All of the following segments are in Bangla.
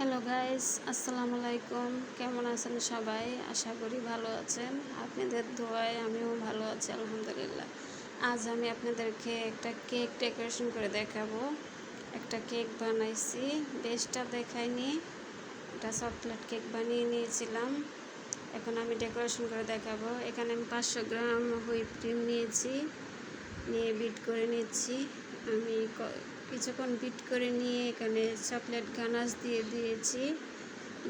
হ্যালো গাইস আসসালামু আলাইকুম কেমন আছেন সবাই? আশা করি ভালো আছেন। আপনাদের দোয়ায় আমিও ভালো আছি, আলহামদুলিল্লাহ। আজ আমি আপনাদেরকে একটা কেক ডেকোরেশন করে দেখাবো। একটা কেক বানাইছি। বেশটা দেখাইনি। একটা চকলেট কেক বানিয়ে নিয়েছিলাম। এখন আমি ডেকোরেশন করে দেখাবো। এখানে আমি পাঁচশো গ্রাম হুইপ ক্রিম নিয়েছি। নিয়ে বিট করে নিচ্ছি। আমি কিছুক্ষণ বিট করে নিয়ে এখানে চকলেট গানাশ দিয়ে দিয়েছি,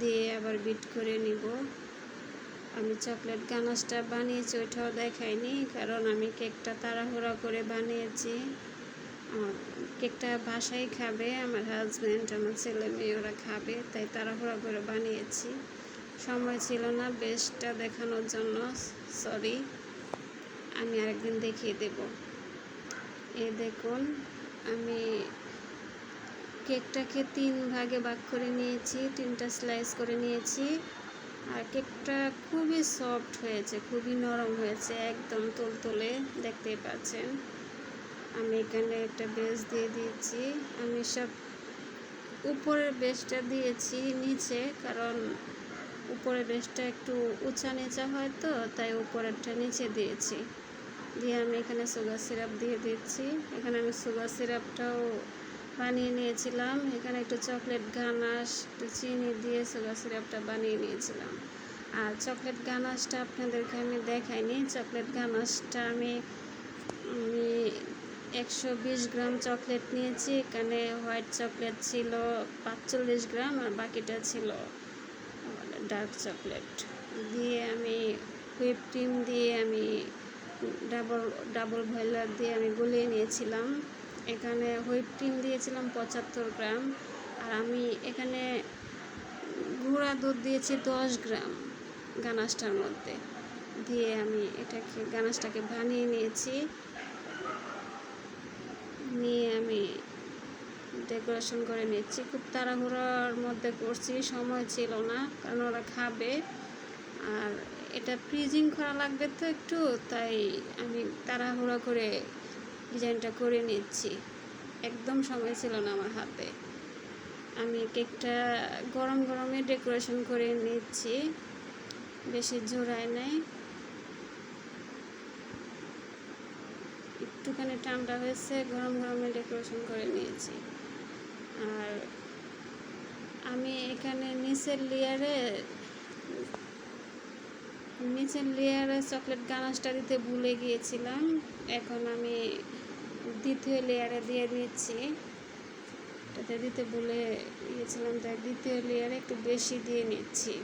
দিয়ে আবার বিট করে নিব। আমি চকলেট গানাশটা বানিয়েছি, ওইটাও দেখাইনি, কারণ আমি কেকটা তাড়াহুড়া করে বানিয়েছি। আমার কেকটা বাসায় খাবে, আমার হাজব্যান্ড আমার ছেলে মেয়ে, ওরা খাবে, তাই তাড়াহুড়া করে বানিয়েছি। সময় ছিল না বেস্টটা দেখানোর জন্য সরি আমি আরেকদিন দেখিয়ে দেবো। এ দেখুন আমি কেকটাকে তিন ভাগে ভাগ করে নিয়েছি, তিনটা স্লাইস করে নিয়েছি। আর কেকটা খুবই সফট হয়েছে, খুবই নরম হয়েছে, একদম তুলতুলে, দেখতেই পাচ্ছেন। আমি এখানে একটা বেস দিয়ে দিয়েছি। আমি সব উপরের বেসটা দিয়েছি নিচে, কারণ উপরের বেসটা একটু উঁচা নিচা হয় তো, তাই উপরেরটা নিচে দিয়েছি। দিয়ে আমি এখানে সুগার সিরাপ দিয়ে দিচ্ছি। এখানে আমি সুগার সিরাপটাও বানিয়ে নিয়েছিলাম। এখানে একটু চকলেট গানাশ, একটু চিনি দিয়ে সুগার সিরাপটা বানিয়ে নিয়েছিলাম। আর চকলেট গানাশটা আপনাদেরকে আমি দেখাইনি। চকলেট আমি আমি একশো বিশ গ্রাম চকলেট নিয়েছি। এখানে হোয়াইট চকলেট ছিল পাঁচচল্লিশ গ্রাম আর বাকিটা ছিল ডার্ক চকলেট দিয়ে আমি হুইপ ক্রিম দিয়ে আমি ডাবল ডাবল ভয়েলার দিয়ে আমি গলিয়ে নিয়েছিলাম। এখানে হুইপ ক্রিম দিয়েছিলাম পঁচাত্তর গ্রাম। আর আমি এখানে গুঁড়া দুধ দিয়েছি দশ গ্রাম গানাশটার মধ্যে। দিয়ে আমি এটাকে, গানাশটাকে বানিয়ে নিয়েছি। নিয়ে আমি ডেকোরেশন করে নিচ্ছি। খুব তাড়াহুড়োর মধ্যে করছি, সময় ছিল না, কারণ ওরা খাবে। আর এটা ফ্রিজিং করা লাগবে তো একটু, তাই আমি তাড়াহুড়ো করে ডিজাইনটা করে নিচ্ছি। একদম সময় ছিল না আমার হাতে। আমি কেকটা গরম গরমে ডেকোরেশন করে নিচ্ছি। বেশি জোড়ায় নেই। একটুখানি ঠান্ডা হয়েছে, গরম গরমে ডেকোরেশন করে নিয়েছি। আর আমি এখানে নিচের লেয়ারে নিচের লেয়ারে চকলেট গানাশটা দিতে ভুলে গিয়েছিলাম। এখন আমি দ্বিতীয় লেয়ারে দিয়ে দিচ্ছি। এটাতে দিতে ভুলে গিয়েছিলাম, তাই দ্বিতীয় লেয়ারে একটু বেশি দিয়ে নিচ্ছি।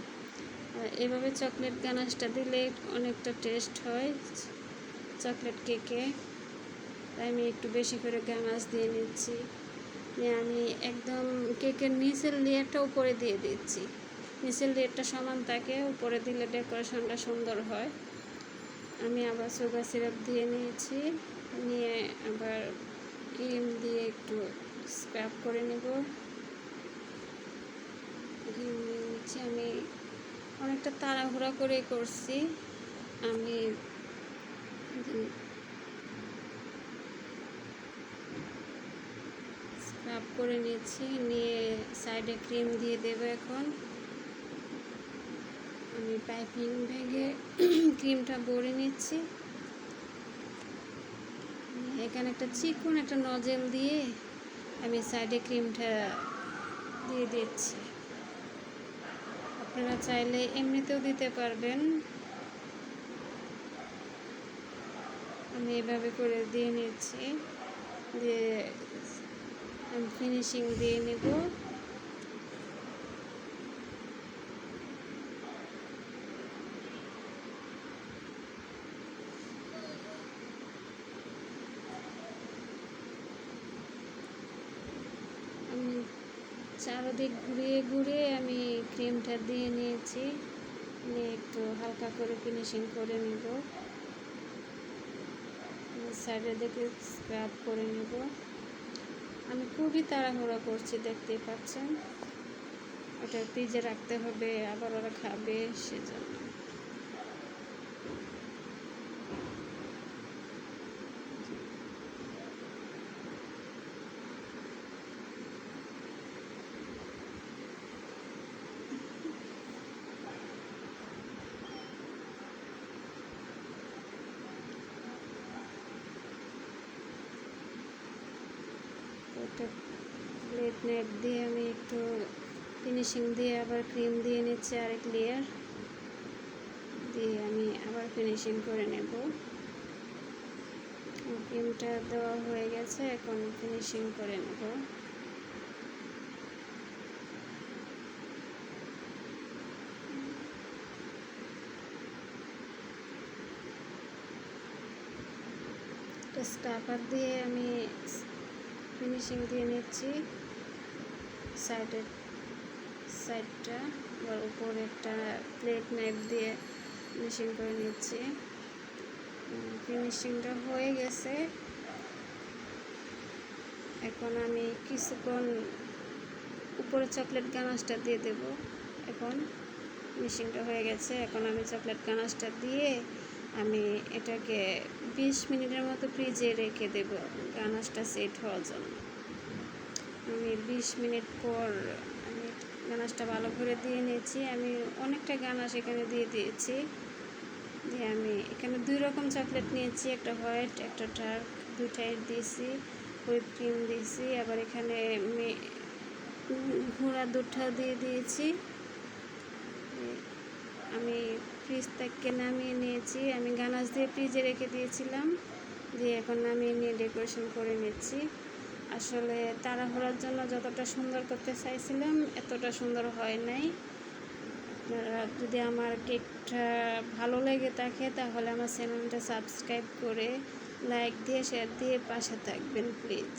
এভাবে চকলেট গানাশটা দিলে অনেকটা টেস্ট হয় চকলেট কেকে। তাই আমি একটু বেশি করে গানাশ দিয়ে নিচ্ছি। আমি একদম কেকের নিচের লেয়ারটা উপরে দিয়ে দিচ্ছি। নিচের লেয়ারটা সমান থাকে উপরে দিলে ডেকোরেশনটা সুন্দর হয়। আমি আবার সুগার সিরাপ দিয়ে নিয়েছি, নিয়ে আবার ক্রিম দিয়ে একটু স্ক্রাব করে নেব। ক্রিম নিয়ে নিচ্ছি, আমি অনেকটা তাড়াহুড়া করে করছি। আমি স্ক্রাব করে নিয়েছি নিয়ে সাইডে ক্রিম দিয়ে দেবো এখন। আমি পাইপিং ভেঙে ক্রিমটা ভরে নিচ্ছি। এখানে একটা চিকন, একটা নজেল দিয়ে আমি সাইডে ক্রিমটা দিয়ে দিচ্ছি। আপনারা চাইলে এমনিতেও দিতে পারবেন। আমি এভাবে করে দিয়ে নিচ্ছি। দিয়ে আমি ফিনিশিং দিয়ে নেব আমি চারদিক ঘুরিয়ে ঘুরিয়ে আমি ক্রিমটা দিয়ে নিয়েছি। নিয়ে একটু হালকা করে ফিনিশিং করে নেব। সাইডে দেখে স্ক্রাব করে নেব। আমি খুবই তাড়াহুড়া করছি, দেখতেই পাচ্ছেন। ওটা ফ্রিজে রাখতে হবে, আবার ওরা খাবে, সেজন্য। একটা প্লেট নেট দিয়ে আমি একটু ফিনিশিং দিয়ে আবার ক্রিম দিয়ে নিচ্ছি আরেক লেয়ার দিয়ে আমি আবার ফিনিশিং করে নেব। ক্রিমটা দেওয়া হয়ে গেছে, এখন ফিনিশিং করে নেব। স্টাফার দিয়ে আমি ফিনিশিং দিয়ে নিচ্ছি সাইডের সাইডটা আবার উপরে একটা প্লেট নাইফ দিয়ে ফিনিশিং করে নিচ্ছি। ফিনিশিংটা হয়ে গেছে। এখন আমি কিছুক্ষণ উপরে চকলেট গানাশটা দিয়ে দেব। এখন ফিনিশিংটা হয়ে গেছে। এখন আমি চকলেট গানাশটা দিয়ে আমি এটাকে বিশ মিনিটের মতো ফ্রিজে রেখে দেব, গানাশটা সেট হওয়ার জন্য। আমি বিশ মিনিট পর আমি গানাশটা ভালো করে দিয়ে নিয়েছি। আমি অনেকটা গানাশ এখানে দিয়ে দিয়েছি। দিয়ে আমি এখানে দুই রকম চকলেট নিয়েছি, একটা হোয়াইট, একটা ডার্ক, দুইটাই দিয়েছি, হুইপ ক্রিম দিয়েছি। আবার এখানে ঘোড়া দুধটাও দিয়ে দিয়েছি। ফ্রিজ থেকে নামিয়ে নিয়েছি। আমি গানাশ দিয়ে ফ্রিজে রেখে দিয়েছিলাম, দিয়ে এখন নামিয়ে নিয়ে ডেকোরেশন করে নিচ্ছি। আসলে তাড়াহুড়ার জন্য যতটা সুন্দর করতে চাইছিলাম, এতটা সুন্দর হয় নাই। আপনারা যদি আমার কেকটা ভালো লেগে থাকে, তাহলে আমার চ্যানেলটা সাবস্ক্রাইব করে লাইক দিয়ে, শেয়ার দিয়ে পাশে থাকবেন, প্লিজ।